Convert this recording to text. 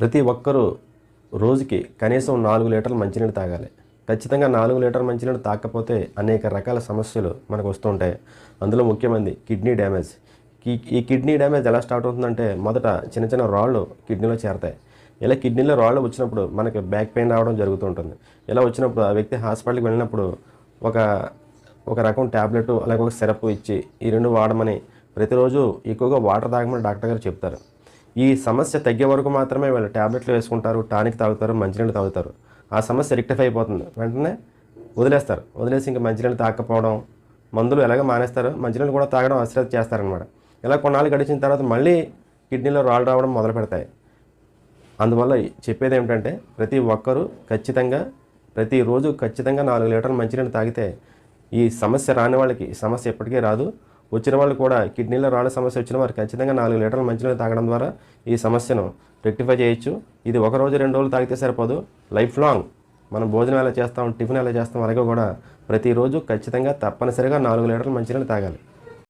ప్రతి ఒక్కరూ రోజుకి కనీసం నాలుగు లీటర్ల మంచినీళ్ళు తాగాలి. ఖచ్చితంగా నాలుగు లీటర్ మంచినీళ్ళు తాకపోతే అనేక రకాల సమస్యలు మనకు వస్తుంటాయి అందులో ముఖ్యమైనది కిడ్నీ డ్యామేజ్. ఈ కిడ్నీ డ్యామేజ్ ఎలా స్టార్ట్ అవుతుందంటే మొదట చిన్న చిన్న రాళ్ళు కిడ్నీలో చేరతాయి. ఇలా కిడ్నీలో రాళ్ళు వచ్చినప్పుడు మనకి బ్యాక్ పెయిన్ రావడం జరుగుతుంటుంది ఇలా వచ్చినప్పుడు ఆ వ్యక్తి హాస్పిటల్కి వెళ్ళినప్పుడు ఒక ఒక రకం ట్యాబ్లెట్ అలాగే ఒక సిరప్ ఇచ్చి ఈ రెండు వాడమని ప్రతిరోజు ఎక్కువగా వాటర్ తాగమని డాక్టర్ గారు చెప్తారు. ఈ సమస్య తగ్గే వరకు మాత్రమే వీళ్ళు ట్యాబ్లెట్లు వేసుకుంటారు టానిక్ తాగుతారు మంచినీళ్ళు తాగుతారు. ఆ సమస్య రిక్టిఫై అయిపోతుంది. వెంటనే వదిలేస్తారు. వదిలేసి ఇంకా మంచినీళ్ళు తాకపోవడం మందులు ఎలాగ మానేస్తారు? మంచినీళ్ళు కూడా తాగడం అశ్రద్ధ చేస్తారనమాట ఇలా కొన్నాళ్ళు గడిచిన తర్వాత మళ్ళీ కిడ్నీలో రాళ్ళు రావడం మొదలు పెడతాయి. అందువల్ల చెప్పేది ఏమిటంటే ప్రతి ఒక్కరూ ఖచ్చితంగా ప్రతిరోజు ఖచ్చితంగా నాలుగు లీటర్ల మంచినీళ్ళు తాగితే ఈ సమస్య రాని వాళ్ళకి ఈ సమస్య ఎప్పటికీ రాదు. వచ్చిన వాళ్ళు కూడా కిడ్నీలో రాళ్ళ సమస్య వచ్చిన వారు ఖచ్చితంగా నాలుగు లీటర్ల మంచినీళ్ళు తాగడం ద్వారా ఈ సమస్యను రెక్టిఫై చేయొచ్చు. ఇది ఒక రోజు రెండు రోజులు తాగితే సరిపోదు. లైఫ్ లాంగ్ మనం భోజనం ఎలా చేస్తాం టిఫిన్ ఎలా చేస్తాం అలాగే కూడా ప్రతిరోజు ఖచ్చితంగా తప్పనిసరిగా నాలుగు లీటర్ల మంచినీళ్ళు తాగాలి.